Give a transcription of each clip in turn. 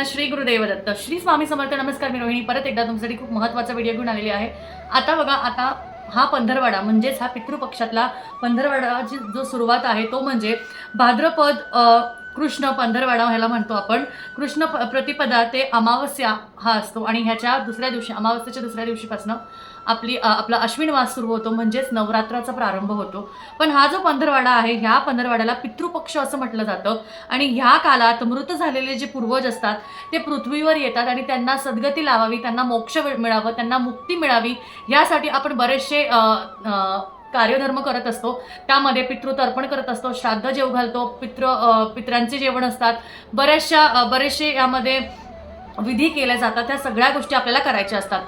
सर्वांना श्री गुरुदेव दत्त श्री स्वामी समर्थ नमस्कार मी रोहिणी. परत एकदा तुमच्यासाठी खूप महत्त्वाचा व्हिडिओ घेऊन आलेली आहे. आता बघा आता हा पंधरवाडा म्हणजेच हा पितृपक्षातला पंधरवाडाची जो सुरुवात आहे तो म्हणजे भाद्रपद कृष्ण पंधरवाडा ह्याला म्हणतो आपण. कृष्ण प- प्रतिपदा ते अमावस्या हा असतो आणि ह्याच्या दुसऱ्या दिवशी अमावस्याच्या दुसऱ्या दिवशीपासून आपली आपला अश्विन वास सुरू होतो म्हणजेच नवरात्राचा प्रारंभ होतो. पण हा जो पंधरवाडा आहे ह्या पंधरवाड्याला पितृपक्ष असं म्हटलं जातं. आणि ह्या काळात मृत झालेले जे पूर्वज असतात ते पृथ्वीवर येतात आणि त्यांना सद्गती लावावी त्यांना मोक्ष मिळावं त्यांना मुक्ती मिळावी यासाठी आपण बरेचसे कार्यधर्म करत असतो. त्यामध्ये पितृतर्पण करत असतो श्राद्ध जेव घालतो पित्र पित्रांचे जेवण असतात. बऱ्याचशा बरेचसे यामध्ये विधी केल्या जातात. त्या सगळ्या गोष्टी आपल्याला करायच्या असतात.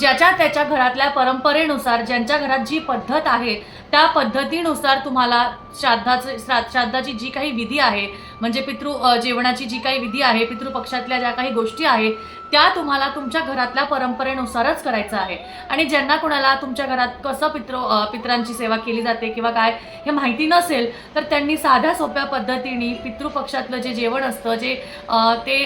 ज्याच्या त्याच्या घरातल्या परंपरेनुसार ज्यांच्या घरात जी पद्धत आहे त्या पद्धतीनुसार तुम्हाला श्राद्धाचे श्रा- श्राद्धाची जी काही विधी आहे म्हणजे पितृ जेवणाची जी काही विधी आहे पितृपक्षातल्या ज्या काही गोष्टी आहेत त्या तुम्हाला तुमच्या घरातल्या परंपरेनुसारच करायचं आहे. आणि ज्यांना कोणाला तुमच्या घरात कसं पितृ पित्रांची पितरांची सेवा केली जाते किंवा काय हे माहिती नसेल तर त्यांनी साध्या सोप्या पद्धतीने पितृपक्षातलं जे जेवण असतं जे ते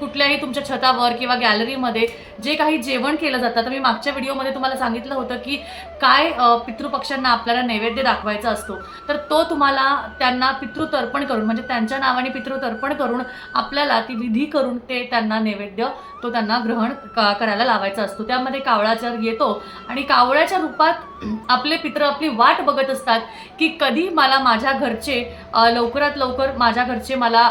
कुठल्याही तुमच्या छतावर किंवा गॅलरीमध्ये जे काही जेवण केलं जातं. तर मी मागच्या व्हिडिओमध्ये तुम्हाला सांगितलं होतं की काय पितृपक्षांना आपल्याला नैवेद्य दाखवायचा असतो. तर तो तुम्हाला त्यांना पितृतर्पण करून म्हणजे त्यांच्या नावाने पितृतर्पण करून आपल्याला ती विधी करून ते त्यांना नैवेद्य तो त्यांना ग्रहण क- करायला लावायचा असतो. त्यामध्ये कावळाचा येतो आणि कावळ्याच्या रूपात आपले पित्र आपली वाट बघत असतात की कधी मला माझ्या घरचे लवकरात लवकर माझ्या घरचे मला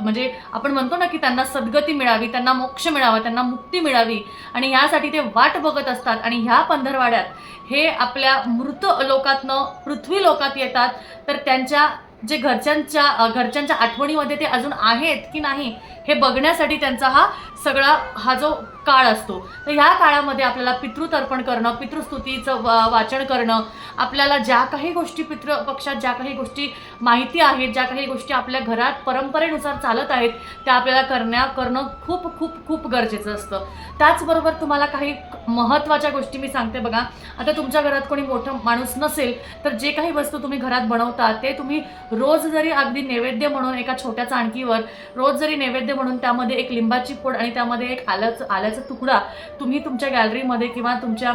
म्हणजे आपण म्हणतो ना की त्यांना सद्गती मिळावी त्यांना मोक्ष मिळावा त्यांना मुक्ती मिळावी. आणि ह्यासाठी ते वाट बघत असतात. आणि ह्या पंधरवाड्यात हे आपल्या मृत लोकातनं पृथ्वी लोकात येतात. तर त्यांच्या जे घरच्यांच्या घरच्यांच्या आठवणीमध्ये ते अजून आहेत की नाही हे बघण्यासाठी त्यांचा हा सगळा हा जो काळ असतो. तर ह्या काळामध्ये आपल्याला पितृतर्पण करणं पितृस्तुतीचं वा- वाचन करणं आपल्याला ज्या काही गोष्टी पितृ पक्षात ज्या काही गोष्टी माहिती आहेत ज्या काही गोष्टी आपल्या घरात परंपरेनुसार चालत आहेत त्या आपल्याला करण्या करणं खूप खूप खूप गरजेचं असतं. त्याचबरोबर तुम्हाला काही महत्त्वाच्या गोष्टी मी सांगते बघा. आता तुमच्या घरात कोणी मोठं माणूस नसेल तर जे काही वस्तू तुम्ही घरात बनवता ते तुम्ही रोज जरी अगदी नैवेद्य म्हणून एका छोट्या चाणकीवर रोज जरी नैवेद्य म्हणून त्यामध्ये एक लिंबाची पूड आणि त्यामध्ये एक आल्याचं आल्याचा तुकडा तुम्ही तुमच्या गॅलरीमध्ये किंवा तुमच्या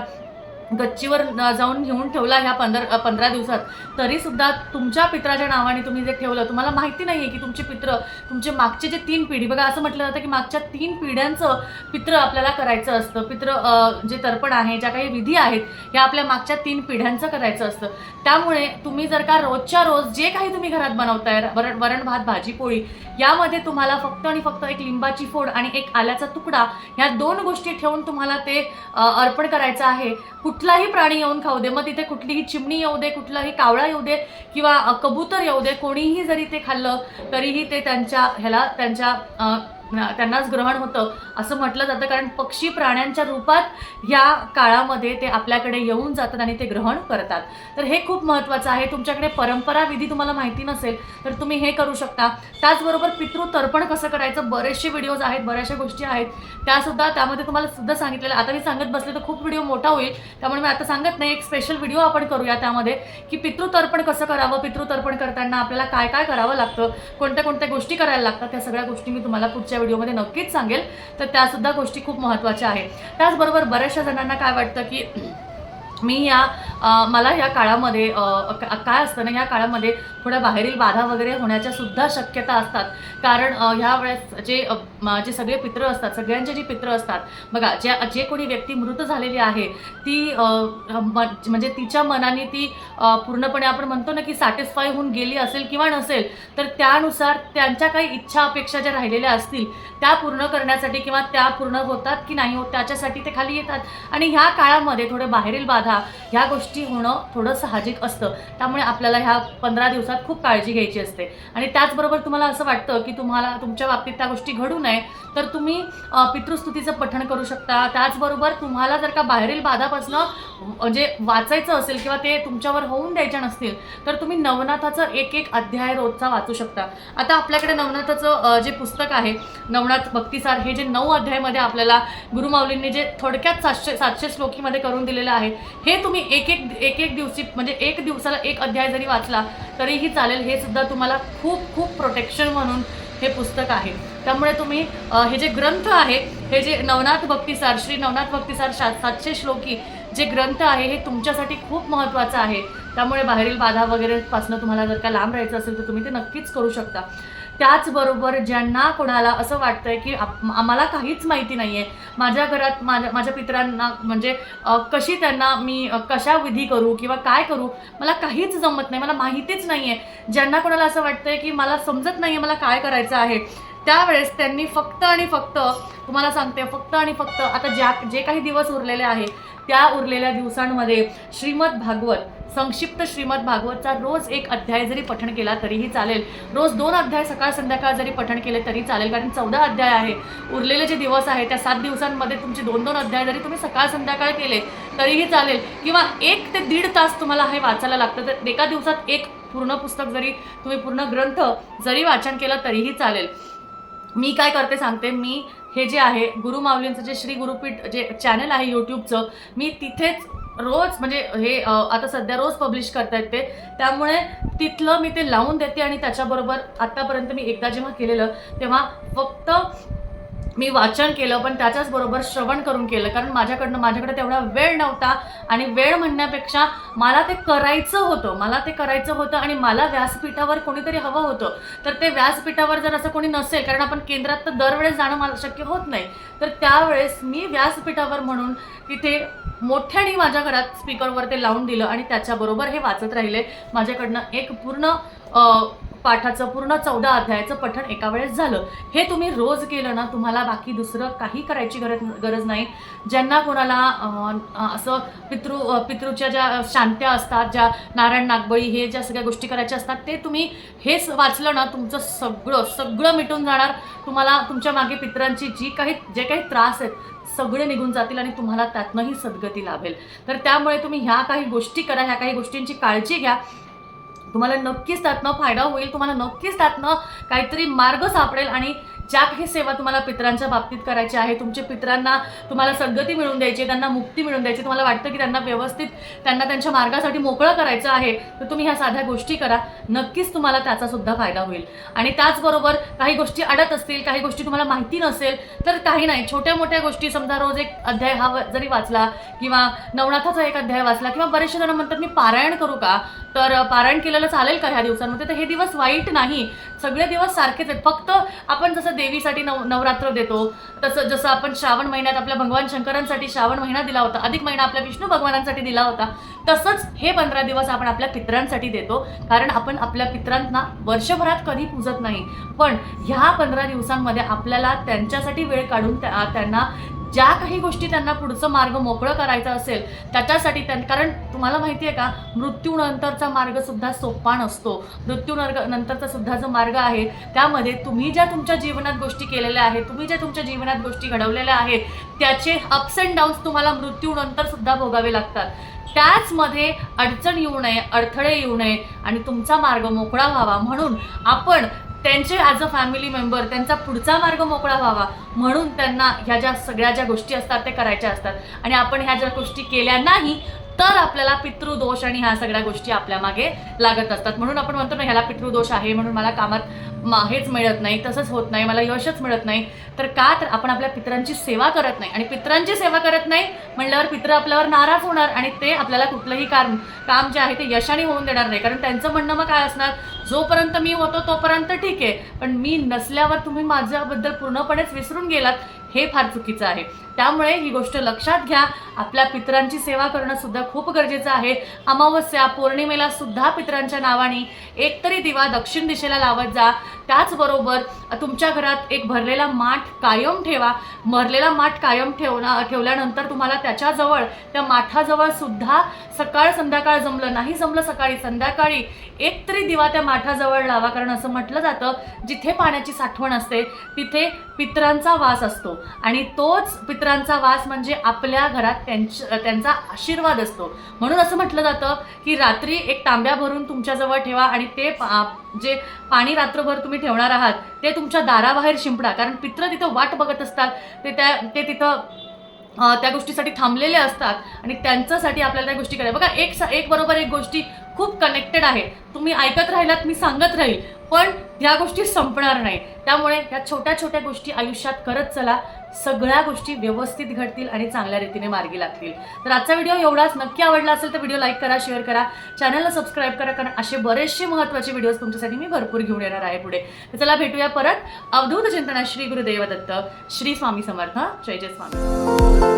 गच्चीवर जाऊन घेऊन ठेवला ह्या पंधरा पंधरा दिवसात. तरी सुद्धा तुमच्या पित्राच्या नावाने तुम्ही जे ठेवलं तुम्हाला माहिती नाही आहे की तुमचे पित्र तुमचे मागचे जे तीन पिढी बघा असं म्हटलं जातं की मागच्या तीन पिढ्यांचं पित्र आपल्याला करायचं असतं. पित्र जे तर्पण आहे ज्या काही विधी आहेत ह्या आपल्या मागच्या तीन पिढ्यांचं करायचं असतं. त्यामुळे तुम्ही जर का रोजच्या रोज जे काही तुम्ही घरात बनवताय वरण वरण भात भाजी पोळी यामध्ये तुम्हाला फक्त आणि फक्त एक लिंबाची फोड आणि एक आल्याचा तुकडा ह्या दोन गोष्टी ठेवून तुम्हाला ते अर्पण करायचं आहे. कुठ कुठलाही प्राणी येऊन खाऊ दे मग तिथे कुठलीही चिमणी येऊ दे कुठलाही कावळा येऊ दे किंवा कबूतर येऊ दे कोणीही जरी ते खाल्लं तरीही ते त्यांच्या ह्याला त्यांच्या त्यांनाच ग्रहण होतं. असं म्हटलं जातं कारण पक्षी प्राण्यांच्या रूपात या काळामध्ये ते आपल्याकडे येऊन जातात आणि ते ग्रहण करतात. तर हे खूप महत्त्वाचं आहे. तुमच्याकडे परंपरा विधी तुम्हाला माहिती नसेल तर तुम्ही हे करू शकता. त्याचबरोबर पितृ तर्पण कसं करायचं? बरेचसे व्हिडिओज आहेत बऱ्याचशा गोष्टी आहेत. त्यासुद्धा त्यामध्ये तुम्हाला सुद्धा सांगितलेलं आता मी सांगत बसले तर खूप व्हिडिओ मोठा होईल. त्यामुळे मी आता सांगत नाही. एक स्पेशल व्हिडिओ आपण करूया त्यामध्ये की पितृतर्पण कसं करावं? पितृतर्पण करताना आपल्याला काय काय करावं लागतं? कोणत्या कोणत्या गोष्टी करायला लागतात? त्या सगळ्या गोष्टी मी तुम्हाला पुढच्या व्हिडिओमध्ये नक्कीच सांगेल. तर त्यासुद्धा गोष्टी खूप महत्त्वाच्या आहेत. त्याचबरोबर बऱ्याचशा जणांना काय वाटतं की मी या मला या काळामध्ये काय असतं ना या काळामध्ये थोड्या बाहेरील बाधा वगैरे होण्याच्या सुद्धा शक्यता असतात. कारण ह्या वेळेस जे जे सगळे पित्र असतात सगळ्यांचे जे पित्र असतात बघा ज्या जे कोणी व्यक्ती मृत झालेली आहे ती म- म्हणजे तिच्या मनाने ती पूर्णपणे आपण म्हणतो ना की सॅटिस्फाय होऊन गेली असेल किंवा नसेल तर त्यानुसार त्यांच्या काही इच्छा अपेक्षा ज्या राहिलेल्या असतील त्या पूर्ण करण्यासाठी किंवा त्या पूर्ण होतात की नाही होत त्याच्यासाठी ते खाली येतात. आणि ह्या काळामध्ये थोडे बाहेरील बाधा ह्या गोष्टी होणं थोडं साहजिक असतं. त्यामुळे आपल्याला ह्या पंधरा दिवसात खूप काळजी घ्यायची असते. आणि त्याचबरोबर तुम्हाला असं वाटतं की तुम्हाला तुमच्या बाबतीत त्या गोष्टी घडू नये तर तुम्ही पितृस्तुतीचं पठण करू शकता. त्याचबरोबर तुम्हाला जर का बाहेरील बाधापासनं जे वाचायचं असेल किंवा ते तुमच्यावर होऊन द्यायच्या नसतील तर तुम्ही नवनाथाचं एक एक अध्याय रोजचा वाचू शकता. आता आपल्याकडे नवनाथाचं जे पुस्तक आहे नवनाथ भक्तिसार हे जे नऊ अध्यायमध्ये आपल्याला गुरुमाऊलींनी जे थोडक्यात सातशे सातशे श्लोकीमध्ये करून दिलेलं आहे हे तुम्ही एक एक एक एक दिवशी म्हणजे एक दिवसाला एक अध्याय जरी वाचला तरीही चालेल. हे सुद्धा तुम्हाला खूप खूप प्रोटेक्शन म्हणून हे पुस्तक आहे. त्यामुळे तुम्ही हे जे ग्रंथ आहे हे जे नवनाथ भक्तिसार श्री नवनाथ भक्तिसार शा सातशे श्लोकी जे ग्रंथ आहे हे तुमच्यासाठी खूप महत्त्वाचं आहे. त्यामुळे बाहेरील बाधा वगैरे पासनं तुम्हाला जर का लांब राहायचं असेल तर तुम्ही ते नक्कीच करू शकता. त्याचबरोबर ज्यांना कोणाला असं वाटतंय की आप- आम्हाला काहीच माहिती नाही आहे माझ्या घरात माझ्या माझ्या पितरांना म्हणजे कशी त्यांना मी कशा विधी करू किंवा काय करू मला काहीच जमत नाही मला माहितीच नाही आहे ज्यांना कोणाला असं वाटतंय की मला समजत नाही आहे मला काय करायचं आहे त्यावेळेस त्यांनी फक्त आणि फक्त तुम्हाला सांगते फक्त आणि फक्त आता ज्या जे काही दिवस उरलेले आहे त्या उरलेल्या दिवसांमध्ये श्रीमद भागवत संक्षिप्त श्रीमद भागवतचा रोज एक अध्याय जरी पठण केला तरीही चालेल. रोज दोन अध्याय सकाळ संध्याकाळ जरी पठण केले तरी चालेल कारण चौदा अध्याय आहे. उरलेले जे दिवस आहे त्या सात दिवसांमध्ये तुमचे दोन दोन अध्याय जरी तुम्ही सकाळ संध्याकाळ केले तरीही चालेल. किंवा एक ते दीड तास तुम्हाला हे वाचायला लागतं तर एका दिवसात एक पूर्ण पुस्तक जरी तुम्ही पूर्ण ग्रंथ जरी वाचन केलं तरीही चालेल. मी काय करते सांगते मी हे जे आहे गुरु माऊलींचं जे श्री गुरुपीठ जे चॅनल आहे यूट्यूबचं मी तिथेच रोज म्हणजे हे आता सध्या रोज पब्लिश करतायत ते. त्यामुळे तिथलं मी ते लावून देते आणि त्याच्याबरोबर आत्तापर्यंत मी एकदा जेव्हा केलेलं तेव्हा फक्त मी वाचन केलं पण त्याच्याच बरोबर श्रवण करून केलं. कारण माझ्याकडनं माझ्याकडे तेवढा वेळ नव्हता आणि वेळ म्हणण्यापेक्षा मला ते करायचं होतं. मला ते करायचं होतं आणि मला व्यासपीठावर कोणीतरी हवं होतं. तर ते व्यासपीठावर जर असं कोणी नसेल कारण आपण केंद्रात तर दरवेळेस जाणं मला शक्य होत नाही तर त्यावेळेस मी व्यासपीठावर म्हणून तिथे मोठ्याने माझ्या घरात स्पीकरवर ते लावून दिलं आणि त्याच्याबरोबर हे वाचत राहिले. माझ्याकडनं एक पूर्ण पाठाचं पूर्ण चौदा अध्यायाचं पठण एका वेळेस झालं. हे तुम्ही रोज केलं ना तुम्हाला बाकी दुसरं काही करायची गरज गरज नाही. ज्यांना कोणाला असं पितृ पितृच्या ज्या शांत्या असतात ज्या नारायण नागबळी हे ज्या सगळ्या गोष्टी करायच्या असतात ते तुम्ही हेच वाचलं ना तुमचं सगळं सगळं मिटून जाणार. तुम्हाला तुमच्या मागे पितरांची जी काही जे काही त्रास आहेत सगळे निघून जातील आणि तुम्हाला त्यातनंही सद्गती लाभेल. तर त्यामुळे तुम्ही ह्या काही गोष्टी करा ह्या काही गोष्टींची काळजी घ्या. तुम्हाला नक्कीच त्यातनं फायदा होईल तुम्हाला नक्कीच त्यातनं काहीतरी मार्ग सापडेल आणि ज्या काही सेवा तुम्हाला पितरांच्या बाबतीत करायची आहे तुमच्या पित्रांना तुम्हाला सद्गती मिळवून द्यायची त्यांना मुक्ती मिळवून द्यायची तुम्हाला वाटतं की त्यांना व्यवस्थित त्यांना त्यांच्या मार्गासाठी मोकळं करायचं आहे तर तुम्ही ह्या साध्या गोष्टी करा. नक्कीच तुम्हाला त्याचा सुद्धा फायदा होईल. आणि त्याचबरोबर काही गोष्टी अडत असतील काही गोष्टी तुम्हाला माहिती नसेल तर काही नाही. छोट्या मोठ्या गोष्टी समजा रोज एक अध्याय हा व- जरी वाचला किंवा नवनाथाचा एक अध्याय वाचला किंवा बरेचसे जण म्हणतात मी पारायण करू का? तर पारायण केलेलं चालेल का ह्या दिवसांमध्ये? तर हे दिवस वाईट नाही. सगळे दिवस सारखेच आहेत. फक्त आपण जसं देवीसाठी नव नवरात्र देतो. तसं जसं आपण श्रावण महिन्यात आपल्या भगवान शंकरांसाठी श्रावण महिना दिला होता अधिक महिना आपल्या विष्णू भगवानांसाठी दिला होता तसंच हे पंधरा दिवस आपण आपल्या पितरांसाठी देतो. कारण आपण आपल्या पितरांना वर्षभरात कधी पूजत नाही. पण ह्या पंधरा दिवसांमध्ये आपल्याला त्यांच्यासाठी वेळ काढून त्या- त्यांना ज्या काही गोष्टी त्यांना पुढचं मार्ग मोकळं करायचं असेल त्याच्यासाठी त्यां कारण तुम्हाला माहिती आहे का मृत्यूनंतरचा मार्गसुद्धा सोपा नसतो. मृत्यूनर्ग नंतरचा सुद्धा जो मार्ग आहे त्यामध्ये तुम्ही ज्या तुमच्या जीवनात गोष्टी केलेल्या आहेत तुम्ही ज्या तुमच्या जीवनात गोष्टी घडवलेल्या आहेत त्याचे अप्स अँड डाऊन्स तुम्हाला मृत्यूनंतर सुद्धा भोगावे लागतात. त्याचमध्ये अडचण येऊ नये अडथळे येऊ नये आणि तुमचा मार्ग मोकळा व्हावा. म्हणून आपण त्यांचे ॲज अ फॅमिली मेंबर त्यांचा पुढचा मार्ग मोकळा व्हावा म्हणून त्यांना ह्या ज्या सगळ्या ज्या गोष्टी असतात ते करायच्या असतात. आणि आपण ह्या ज्या गोष्टी केल्या नाही तर आपल्याला पितृदोष आणि ह्या सगळ्या गोष्टी आपल्या मागे लागत असतात. म्हणून आपण म्हणतो ना ह्याला पितृदोष आहे म्हणून मला कामात मा- हेच मिळत नाही तसंच होत नाही मला यशच मिळत नाही. तर का? तर आपण आपल्या पितरांची सेवा करत नाही. आणि पितरांची सेवा करत नाही म्हणल्यावर पित्र आपल्यावर नाराज होणार आणि ते आपल्याला कुठलंही काम काम जे आहे ते यशाने होऊन देणार नाही. कारण त्यांचं म्हणणं मग काय असणार? जोपर्यंत मी होतो तोपर्यंत ठीक आहे. पण मी नसल्यावर तुम्ही माझ्याबद्दल पूर्णपणेच विसरून गेलात हे फार चुकीचं आहे. त्यामुळे ही गोष्ट लक्षात घ्या. आपल्या पितरांची सेवा करणं सुद्धा खूप गरजेचं आहे. अमावस्या पौर्णिमेला सुद्धा पितरांच्या नावाने एकतरी दिवा दक्षिण दिशेला लावत जा. त्याचबरोबर तुमच्या घरात एक भरलेला माठ कायम ठेवा. भरलेला माठ कायम ठेवणं ठेवल्यानंतर तुम्हाला त्याच्याजवळ त्या माठाजवळ सुद्धा सकाळ संध्याकाळ जमलं नाही जमलं सकाळी संध्याकाळी एक तरी दिवा त्या माठाजवळ लावा. कारण असं म्हटलं जातं जिथे पाण्याची साठवण असते तिथे पितरांचा वास असतो. आणि तोच पितरांचा वास म्हणजे आपल्या घरात त्यांच त्यांचा आशीर्वाद असतो. म्हणून असं म्हटलं जातं की रात्री एक तांब्या भरून तुमच्याजवळ ठेवा आणि ते पा- जे पाणी रात्रभर तुम्ही ठेवणार आहात ते तुमच्या दाराबाहेर शिंपडा. कारण पित्र तिथं वाट बघत असतात. ते त्या ते तिथं त्या गोष्टीसाठी थांबलेले असतात आणि त्यांच्यासाठी आपल्याला त्या गोष्टी करायला बघा एक सा- एक बरोबर एक गोष्टी खूप कनेक्टेड आहे. तुम्ही ऐकत राहिलात मी सांगत राहील. पण ह्या गोष्टी संपणार नाही. त्यामुळे ह्या छोट्या छोट्या गोष्टी आयुष्यात करत चला. सगळ्या गोष्टी व्यवस्थित घडतील आणि चांगल्या रीतीने मार्गी लागतील. तर आजचा व्हिडिओ एवढाच. नक्की आवडला असेल तर व्हिडिओ लाईक करा शेअर करा. चॅनलला सबस्क्राईब करा कारण असे बरेचसे महत्त्वाचे व्हिडिओज तुमच्यासाठी मी भरपूर घेऊन येणार आहे पुढे. तर चला भेटूया परत. अवधूत चिंतना श्री गुरुदेव दत्त श्री स्वामी समर्थ. जय जय स्वामी.